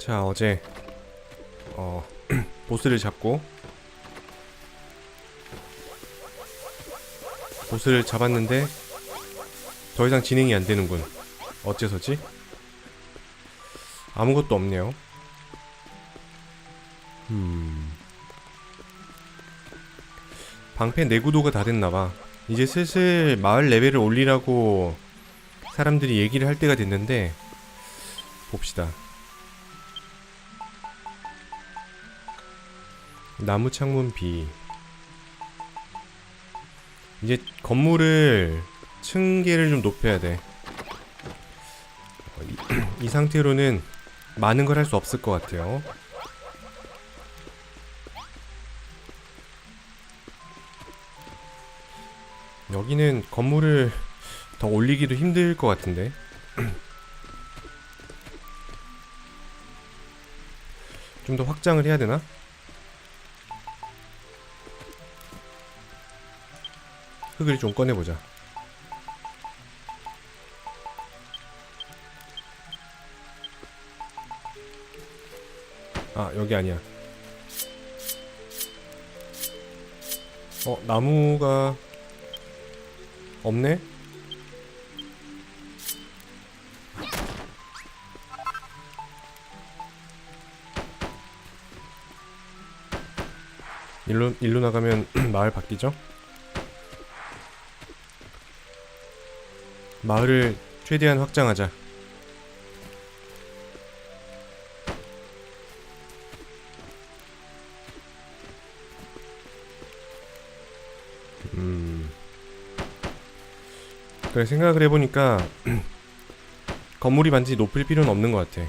자 어제 어 보스를 잡고 보스를 잡았는데 더 이상 진행이 안 되는군. 어째서지? 아무것도 없네요. 음. 방패 내구도가 다 됐나봐. 이제 슬슬 마을 레벨을 올리라고 사람들이 얘기를 할 때가 됐는데 봅시다. 나무 창문 B. 이제 건물을 층계를 좀 높여야 돼. 어, 이, 이 상태로는 많은 걸 할 수 없을 것 같아요. 여기는 건물을 더 올리기도 힘들 것 같은데. 좀 더 확장을 해야 되나? 흙을 좀 꺼내보자. 아, 여기 아니야. 어, 나무가 없네? 일로 일로 나가면 마을 바뀌죠? 마을을 최대한 확장하자. 음. 그래 생각을 해보니까 건물이 반드시 높을 필요는 없는 것 같아.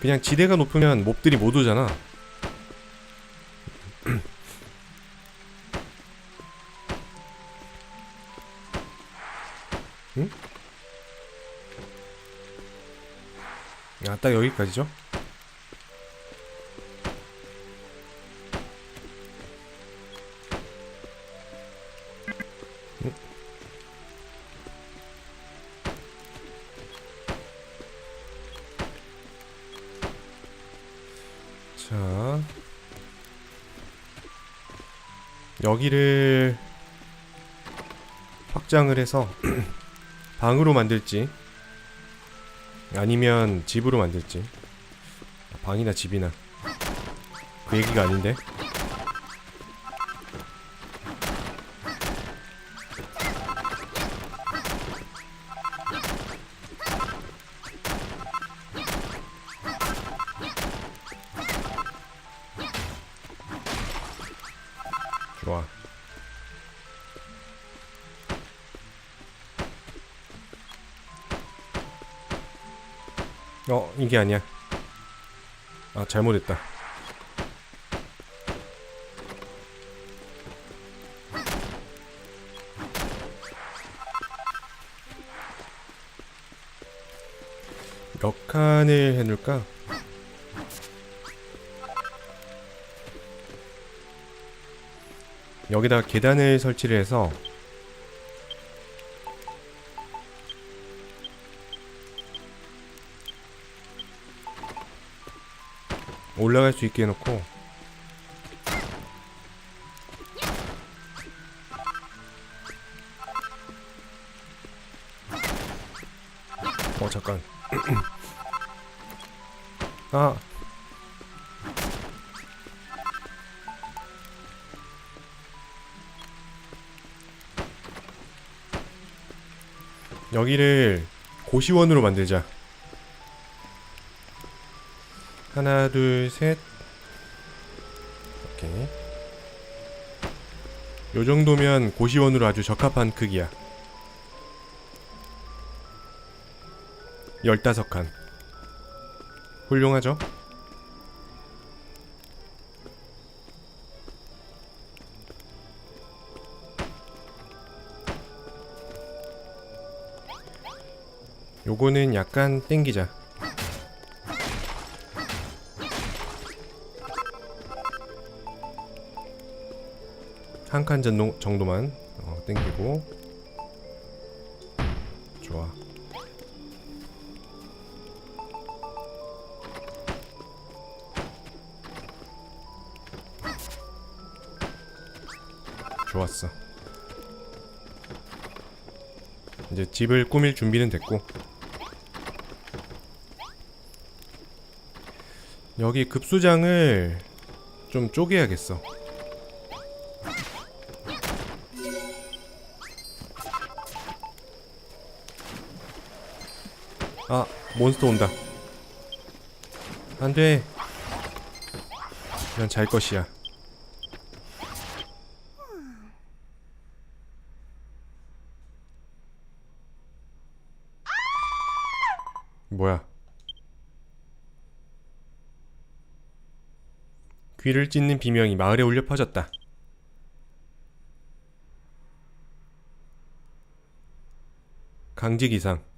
그냥 지대가 높으면 몹들이 못 오잖아. 딱 여기까지죠? 응? 자 여기를 확장을 해서 방으로 만들지 아니면 집으로 만들지. 방이나 집이나. 그 얘기가 아닌데 게 아니야 아 잘못했다 몇 칸을 해놓을까? 여기다가 계단을 설치를 해서 올라갈 수 있게 해놓고. 어 잠깐. 아. 여기를 고시원으로 만들자 하나 둘셋. 오케이. 요 정도면 고시원으로 아주 적합한 크기야. 15칸. 훌륭하죠? 요거는 약간 땡기자 한 칸 정도만 어, 땡기고. 좋아. 좋았어. 이제 집을 꾸밀 준비는 됐고. 여기 급수장을 좀 쪼개야겠어. 몬스터 온다. 안 돼. 난 잘 것이야. 뭐야? 귀를 찢는 비명이 마을에 울려 퍼졌다. 강직 이상.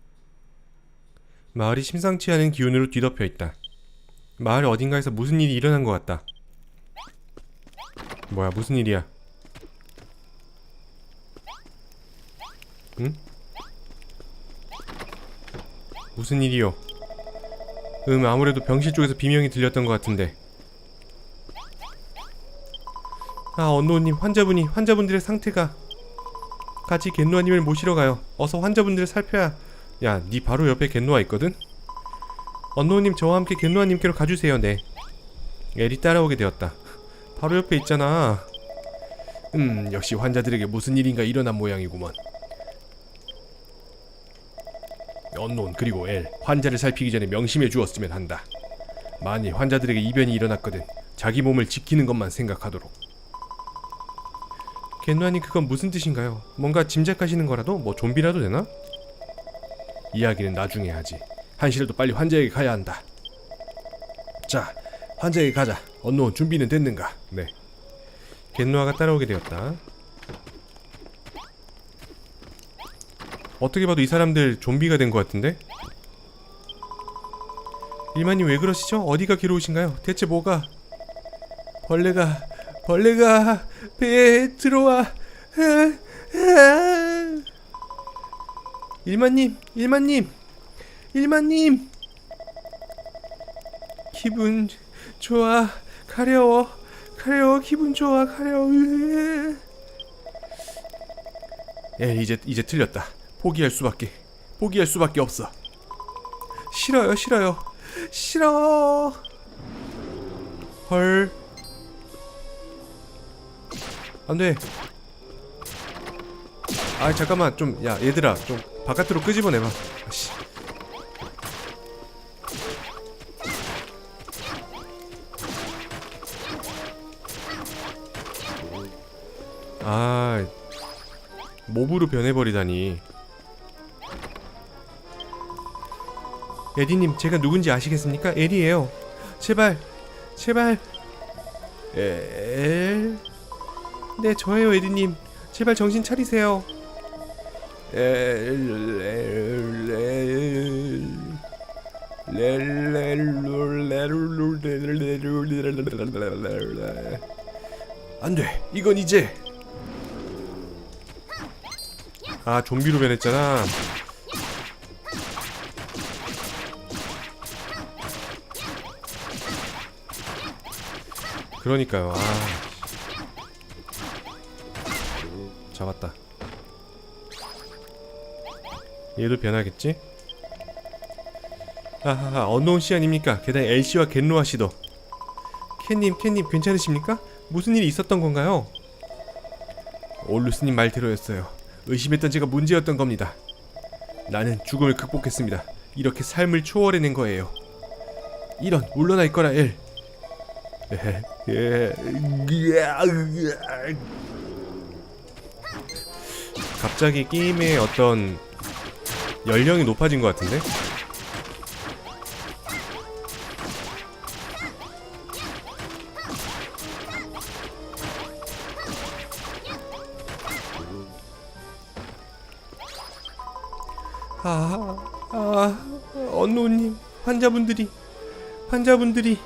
마을이 심상치 않은 기운으로 뒤덮여 있다. 마을 어딘가에서 무슨 일이 일어난 것 같다. 뭐야, 무슨 일이야? 응? 무슨 일이요? 음, 아무래도 병실 쪽에서 비명이 들렸던 것 같은데. 아, 언노우님, 환자분이, 환자분들의 상태가 같이 겐노아님을 모시러 가요. 어서 환자분들을 살펴야. 야, 네 바로 옆에 겐노아 있거든? 언노우님, 저와 함께 겐노아님께로 가주세요, 네. 엘이 따라오게 되었다. 바로 옆에 있잖아. 음, 역시 환자들에게 무슨 일인가 일어난 모양이구먼. 언론 그리고 엘 환자를 살피기 전에 명심해 주었으면 한다. 만일 환자들에게 이변이 일어났거든 자기 몸을 지키는 것만 생각하도록. 겐누아님 그건 무슨 뜻인가요? 뭔가 짐작하시는 거라도 뭐 좀비라도 되나? 이야기는 나중에 하지. 한시라도 빨리 환자에게 가야 한다. 자, 환자에게 가자. 언노 준비는 됐는가? 네. 겐누아가 따라오게 되었다. 어떻게 봐도 이 사람들 좀비가 된 것 같은데? 일만님 왜 그러시죠? 어디가 괴로우신가요? 대체 뭐가? 벌레가 벌레가 배에 들어와 일만님 일만님 일만님. 기분 좋아 가려워 가려워 기분 좋아 가려워. 예 이제 이제 틀렸다. 포기할 수밖에 포기할 수밖에 없어. 싫어요 싫어요 싫어. 헐. 안 돼. 아 잠깐만 좀 야 얘들아 좀 바깥으로 끄집어내봐. 아씨. 아 몹으로 변해버리다니. 에디님 제가 누군지 아시겠습니까? 엘이에요. 제발 제발. 엘... 네 저예요 에디님. 제발 정신 차리세요 안돼. 이건 이제. 아 좀비로 변했잖아. 그러니까요. 아 잡았다 얘도 변하겠지? 아하하 언노운 씨 아닙니까 게다가 엘씨와 겐로아 씨도 캔님 캔님 괜찮으십니까? 무슨 일이 있었던 건가요? 올루스님 말대로였어요 의심했던 제가 문제였던 겁니다. 나는 죽음을 극복했습니다. 이렇게 삶을 초월해낸 거예요. 이런 물러날 거라 엘. 갑자기 게임의 어떤 연령이 높아진 것 같은데? 아, 아, 언노님, 환자분들이, 환자분들이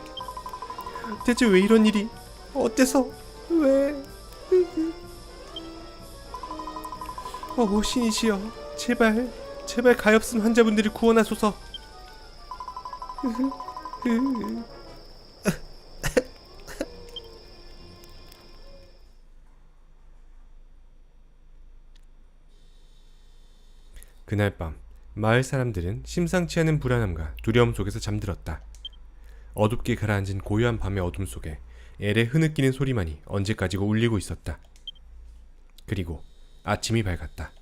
대체 왜 이런 일이? 어때서? 왜? 어, 신이시여, 제발, 제발 가엾은 환자분들을 구원하소서. 그날 밤 마을 사람들은 심상치 않은 불안함과 두려움 속에서 잠들었다. 어둡게 가라앉은 고요한 밤의 어둠 속에 엘의 흐느끼는 소리만이 언제까지고 울리고 있었다. 그리고 아침이 밝았다.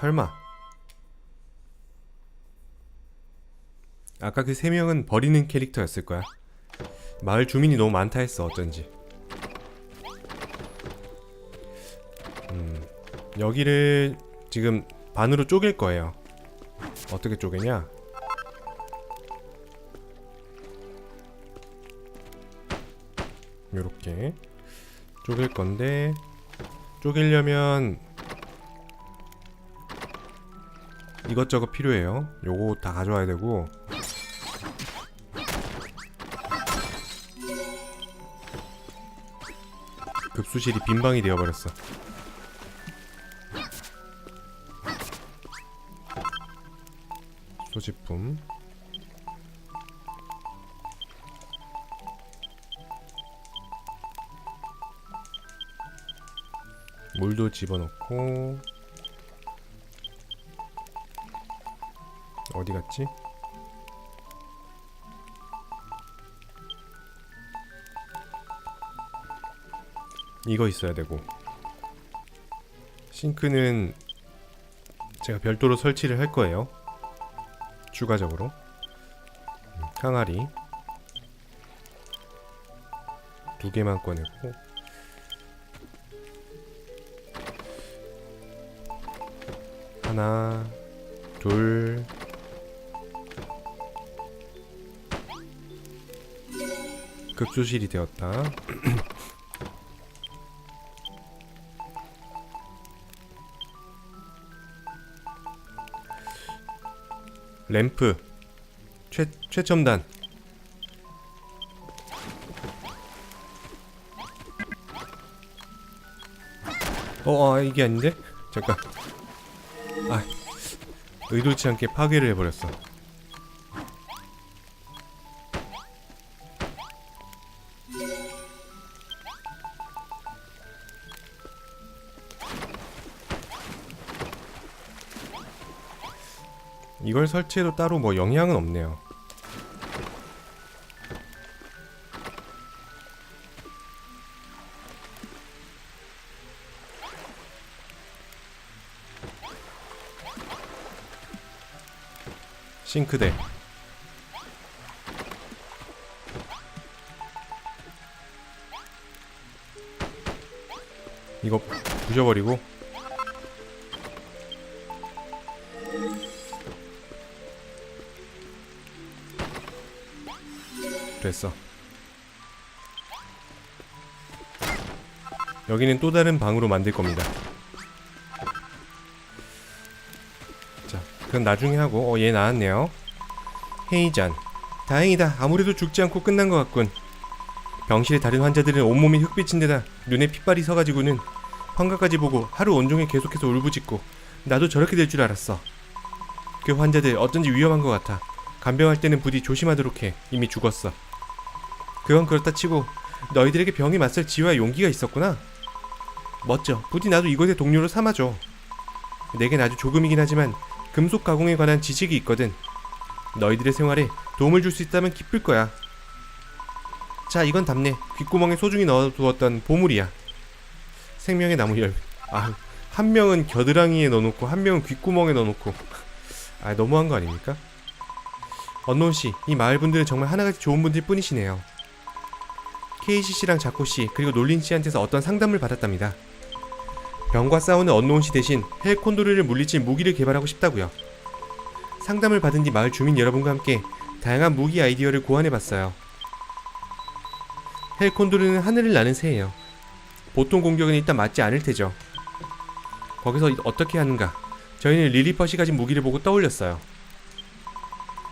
설마 아까 그 세 명은 버리는 캐릭터였을 거야. 마을 주민이 너무 많다 했어 어쩐지. 음, 여기를 지금 반으로 쪼갤 거예요. 어떻게 쪼개냐? 요렇게 쪼갤 건데 쪼개려면 이것저것 필요해요. 요거 다 가져와야 되고 급수실이 빈방이 되어버렸어. 소지품 물도 집어넣고 어디 갔지? 이거 있어야 되고 싱크는 제가 별도로 설치를 할 거예요. 추가적으로 음, 항아리 두 개만 꺼내고 하나 둘 급수실이 되었다. 램프 최 최첨단 어, 아, 이게 아닌데? 잠깐. 아, 의도치 않게 파괴를 해버렸어. 이걸 설치해도 따로 뭐 영향은 없네요. 싱크대 이거 부셔버리고 됐어. 여기는 또 다른 방으로 만들 겁니다. 자 그건 나중에 하고. 어 얘 나왔네요. 헤이잔. 다행이다. 아무래도 죽지 않고 끝난 것 같군. 병실의 다른 환자들은 온몸이 흑빛인데다 눈에 핏발이 서가지고는 환각까지 보고 하루 온종일 계속해서 울부짖고 나도 저렇게 될 줄 알았어. 그 환자들 어쩐지 위험한 것 같아. 간병할 때는 부디 조심하도록 해. 이미 죽었어 그건 그렇다 치고 너희들에게 병에 맞설 지혜와 용기가 있었구나. 멋져. 부디 나도 이곳의 동료로 삼아줘. 내겐 아주 조금이긴 하지만 금속 가공에 관한 지식이 있거든. 너희들의 생활에 도움을 줄 수 있다면 기쁠 거야. 자 이건 답네. 귓구멍에 소중히 넣어두었던 보물이야. 생명의 나무 열. 아, 한 명은 겨드랑이에 넣어놓고 한 명은 귓구멍에 넣어놓고. 아 너무한 거 아닙니까? 언노운 씨, 이 마을 분들은 정말 하나같이 좋은 분들 뿐이시네요. 케이시 씨랑 자코 씨 그리고 놀린 씨한테서 어떤 상담을 받았답니다. 병과 싸우는 언노운 씨 대신 헬 콘도르를 물리칠 무기를 개발하고 싶다고요. 상담을 받은 뒤 마을 주민 여러분과 함께 다양한 무기 아이디어를 고안해봤어요. 헬 콘도르는 하늘을 나는 새예요. 보통 공격은 일단 맞지 않을 테죠. 거기서 어떻게 하는가? 저희는 릴리퍼시 가진 무기를 보고 떠올렸어요.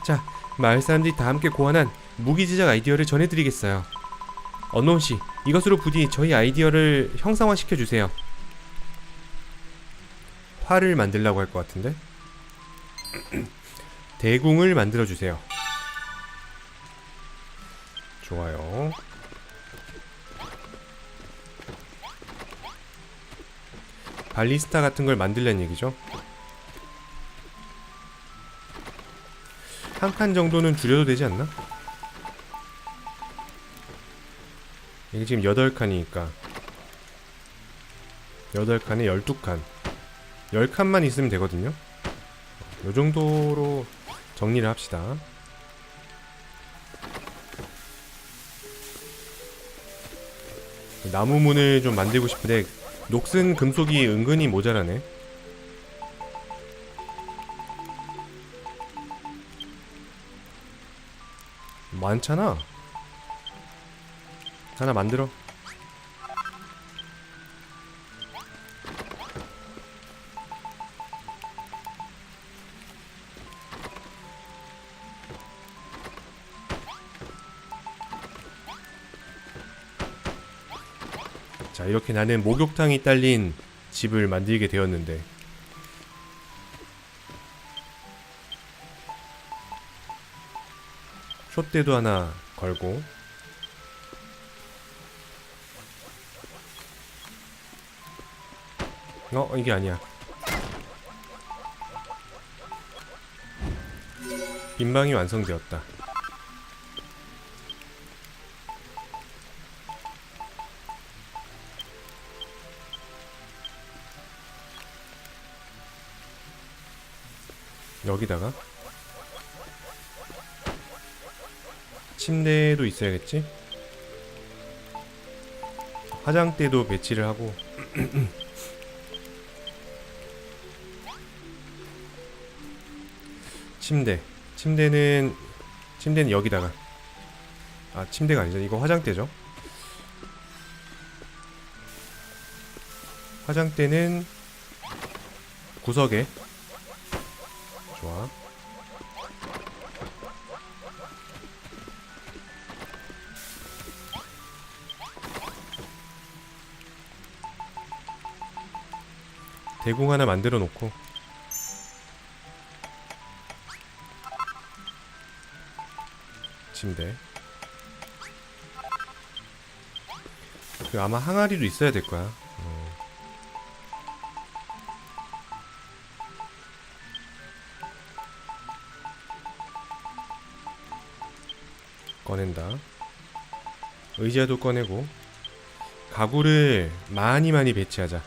자, 마을 사람들이 다 함께 고안한 무기 제작 아이디어를 전해드리겠어요. 언노운 씨, 이것으로 부디 저희 아이디어를 형상화 시켜주세요. 활을 만들라고 할 것 같은데? 대궁을 만들어주세요. 좋아요. 발리스타 같은 걸 만들려는 얘기죠. 한 칸 정도는 줄여도 되지 않나? 이게 지금 8칸이니까. 8칸에 12칸. 10칸만 있으면 되거든요. 요 정도로 정리를 합시다. 나무 문을 좀 만들고 싶은데 녹슨 금속이 은근히 모자라네. 많잖아 하나 만들어. 자 이렇게 나는 목욕탕이 딸린 집을 만들게 되었는데. 촛대도 하나 걸고 어 이게 아니야. 빈방이 완성되었다. 여기다가? 침대도 있어야겠지? 화장대도 배치를 하고 침대. 침대는 침대는 여기다가. 아 침대가 아니죠 이거 화장대죠? 화장대는 구석에. 좋아. 대궁 하나 만들어 놓고 침대 그 아마 항아리도 있어야 될 거야. 어. 꺼낸다. 의자도 꺼내고. 가구를 많이 많이 배치하자.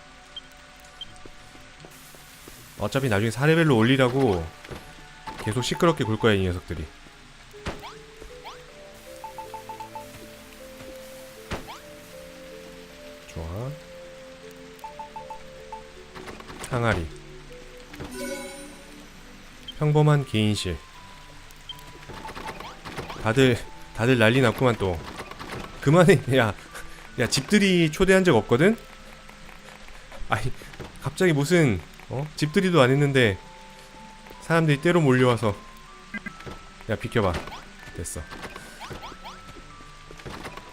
어차피 나중에 4레벨로 올리라고 계속 시끄럽게 굴 거야 이 녀석들이 항아리. 평범한 개인실. 다들 다들 난리 났구만 또. 그만해. 야, 야 집들이 초대한 적 없거든? 아니 갑자기 무슨 어? 집들이도 안 했는데 사람들이 때로 몰려와서. 야 비켜봐. 됐어.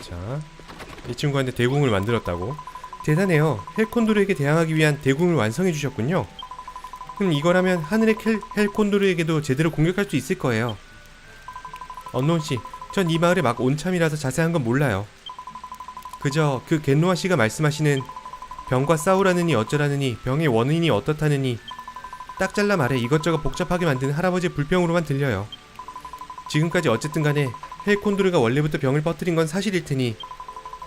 자 이 친구한테 대궁을 만들었다고 대단해요. 헬콘도르에게 대항하기 위한 대궁을 완성해 주셨군요. 그럼 이거라면 하늘의 켈, 헬콘도르에게도 제대로 공격할 수 있을 거예요. 언론씨 전 이 마을에 막 온참이라서 자세한 건 몰라요. 그저 그 겐노아 씨가 말씀하시는 병과 싸우라느니 어쩌라느니 병의 원인이 어떻다느니 딱 잘라 말해 이것저것 복잡하게 만드는 할아버지의 불평으로만 들려요. 지금까지 어쨌든 간에 헬콘도르가 원래부터 병을 퍼뜨린 건 사실일 테니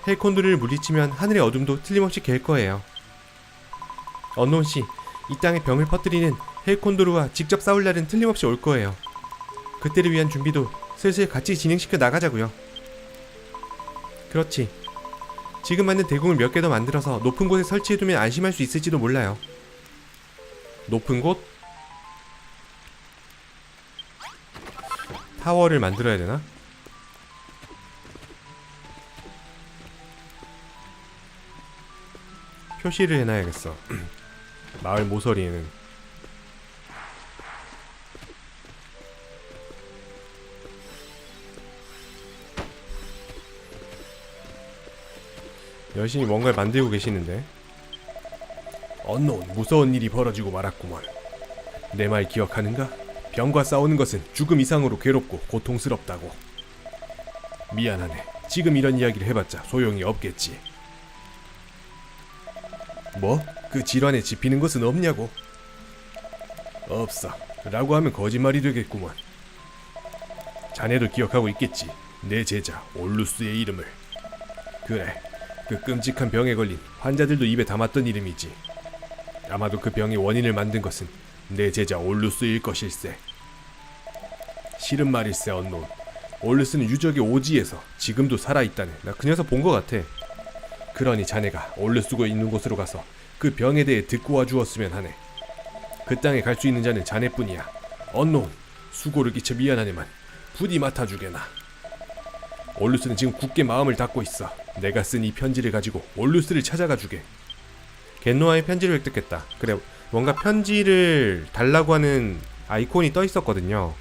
헬콘도르를 물리치면 하늘의 어둠도 틀림없이 갤 거예요. 언론 씨, 이 땅에 병을 퍼뜨리는 헬콘도르와 직접 싸울 날은 틀림없이 올 거예요. 그때를 위한 준비도 슬슬 같이 진행시켜 나가자고요. 그렇지. 지금 만든 대궁을 몇 개 더 만들어서 높은 곳에 설치해두면 안심할 수 있을지도 몰라요. 높은 곳? 타워를 만들어야 되나? 표시를 해놔야겠어. 마을 모서리에는. 열심히 뭔가를 만들고 계시는데? 언노운 무서운 일이 벌어지고 말았구먼. 내말 기억하는가? 병과 싸우는 것은 죽음 이상으로 괴롭고 고통스럽다고. 미안하네. 지금 이런 이야기를 해봤자 소용이 없겠지 뭐? 그 질환에 집히는 것은 없냐고? 없어. 라고 하면 거짓말이 되겠구먼. 자네도 기억하고 있겠지. 내 제자 올루스의 이름을. 그래. 그 끔찍한 병에 걸린 환자들도 입에 담았던 이름이지. 아마도 그 병의 원인을 만든 것은 내 제자 올루스일 것일세. 싫은 말일세 언노운. 올루스는 유적의 오지에서 지금도 살아있다네. 나 그 녀석 본것 같아. 그러니 자네가 올루스고 있는 곳으로 가서 그 병에 대해 듣고 와 주었으면 하네. 그 땅에 갈 수 있는 자는 자네뿐이야. 언노운, 수고를 끼쳐 미안하네만 부디 맡아주게나. 올루스는 지금 굳게 마음을 닫고 있어. 내가 쓴 이 편지를 가지고 올루스를 찾아가 주게. 겐노아의 편지를 획득했다. 그래, 뭔가 편지를 달라고 하는 아이콘이 떠 있었거든요.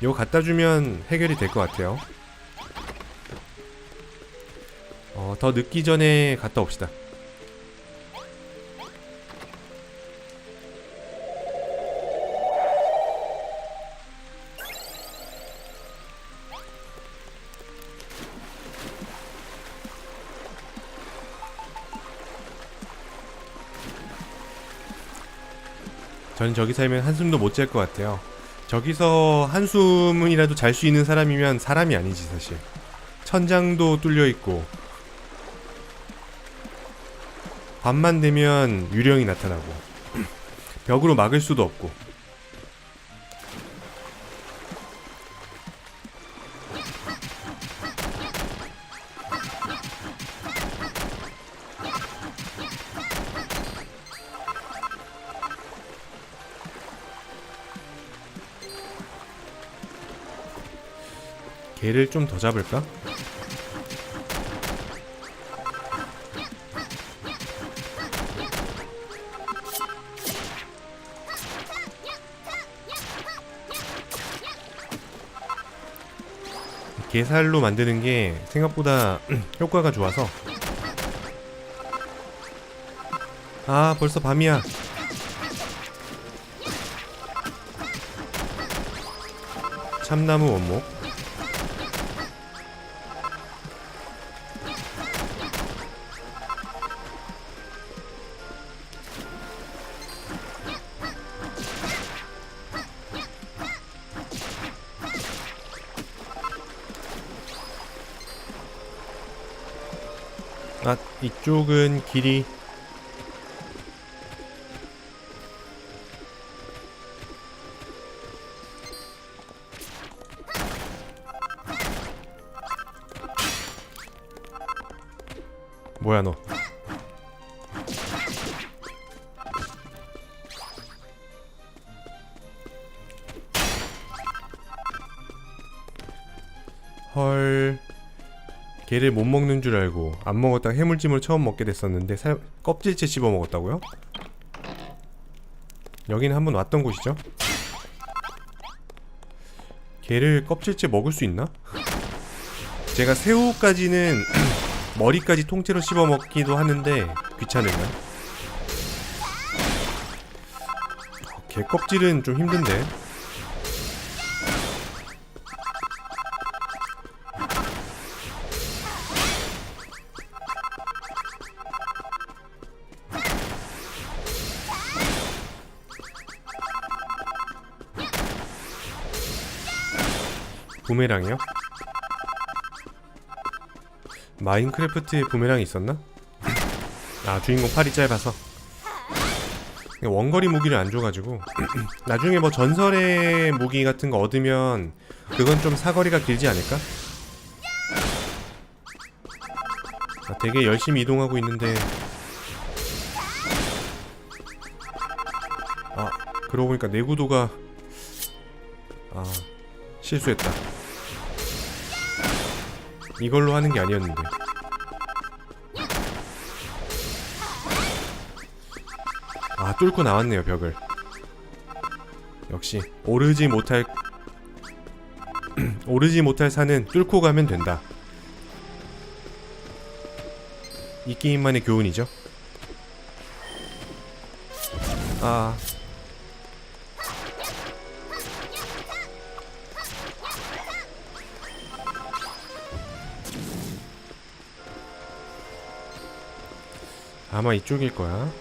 이거 갖다 주면 해결이 될 것 같아요. 어, 더 늦기 전에 갔다 옵시다. 저는 저기 살면 한숨도 못 잘 것 같아요. 저기서 한숨이라도 잘 수 있는 사람이면 사람이 아니지 사실. 천장도 뚫려 있고 밤만 되면 유령이 나타나고 벽으로 막을 수도 없고 개를 좀 더 잡을까? 게살로 만드는 게 생각보다 효과가 좋아서. 아 벌써 밤이야. 참나무 원목 이쪽은 길이. 뭐야 너? 헐 개를 못 먹는 줄 알고 안 먹었다가 해물찜을 처음 먹게 됐었는데 살, 껍질째 씹어 먹었다고요? 여기는 한번 왔던 곳이죠? 개를 껍질째 먹을 수 있나? 제가 새우까지는 머리까지 통째로 씹어 먹기도 하는데 귀찮으면 어, 개 껍질은 좀 힘든데 부메랑이요? 마인크래프트에 부메랑이 있었나? 아 주인공 팔이 짧아서 원거리 무기를 안 줘가지고 나중에 뭐 전설의 무기 같은 거 얻으면 그건 좀 사거리가 길지 않을까? 아, 되게 열심히 이동하고 있는데 아 그러고 보니까 내구도가 아 실수했다 이걸로 하는 게 아니었는데. 아 뚫고 나왔네요 벽을. 역시 오르지 못할 오르지 못할 산은 뚫고 가면 된다. 이 게임만의 교훈이죠? 아 아마 이쪽일 거야.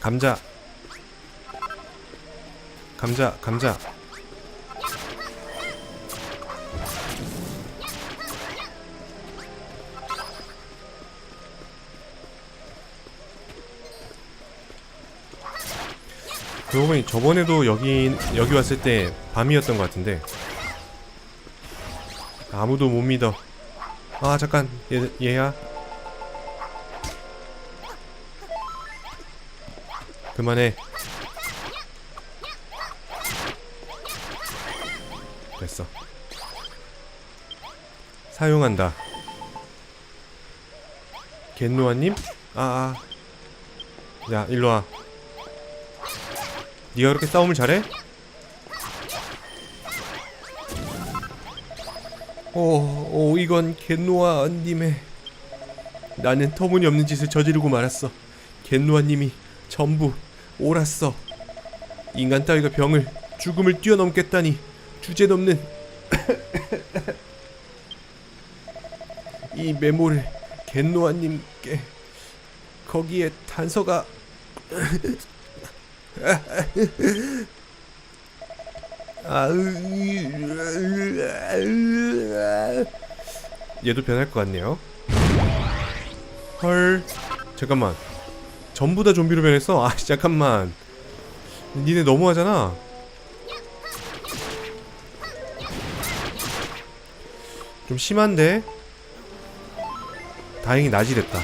감자. 감자, 감자. 그러고 보니 저번에도 여기 여기 왔을 때 밤이었던 것 같은데 아무도 못 믿어. 아 잠깐 얘 얘야. 그만해. 됐어. 사용한다. 겐노아님? 아, 아. 야, 일로 와. 네가 그렇게 싸움을 잘해? 오, 오 이건 겐노아님의 나는 터무니없는 짓을 저지르고 말았어. 겐노아님이 전부 옳았어. 인간 따위가 병을 죽음을 뛰어넘겠다니 주제넘는 이 메모를 겐노아님께 거기에 단서가 얘도 변할 것 같네요. 헐, 잠깐만. 전부 다 좀비로 변했어? 아, 잠깐만. 니네 너무하잖아. 좀 심한데? 다행히 낮이 됐다.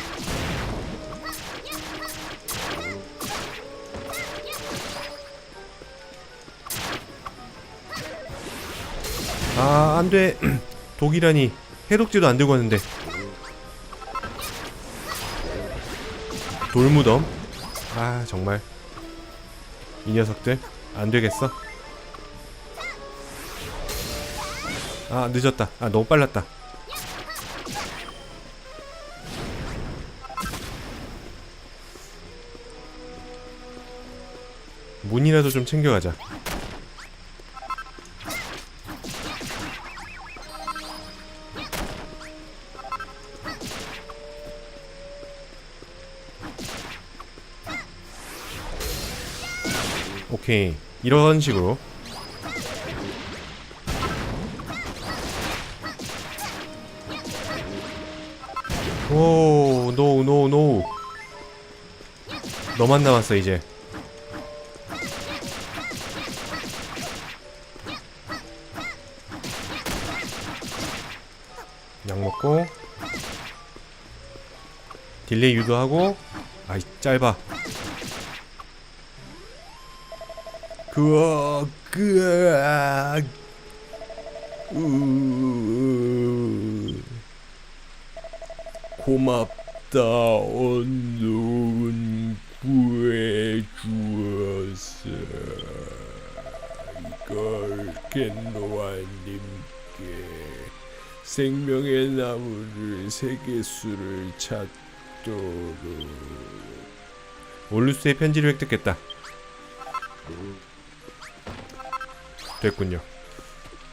아, 안 돼. 독이라니. 해독제도 안 들고 왔는데. 돌무덤. 아, 정말. 이 녀석들. 안 되겠어. 아, 늦었다. 아, 너무 빨랐다. 문이라도 좀 챙겨가자. 오케이. 이런 식으로. 오, 노, 노, 노. 너만 남았어 이제. 약 먹고. 딜레이 유도하고. 아이 짧아 그아 그아 우 고맙다 언노은 구해주었어 이걸 겐노아님께. 생명의 나무를 세 개수를 찾도록. 올루스의 편지를 획득했다 됐군요.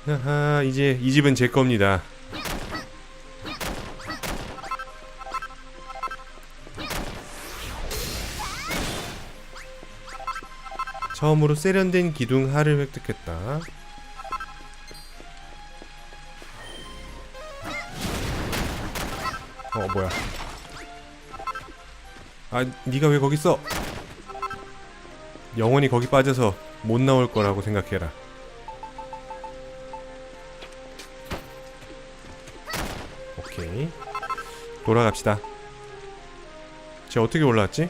하하 이제 이 집은 제 겁니다. 처음으로 세련된 기둥 하를 획득했다. 어 뭐야? 아 니가 왜 거기 있어? 영원히 거기 빠져서 못 나올 거라고 생각해라 돌아갑시다 쟤 어떻게 올라왔지?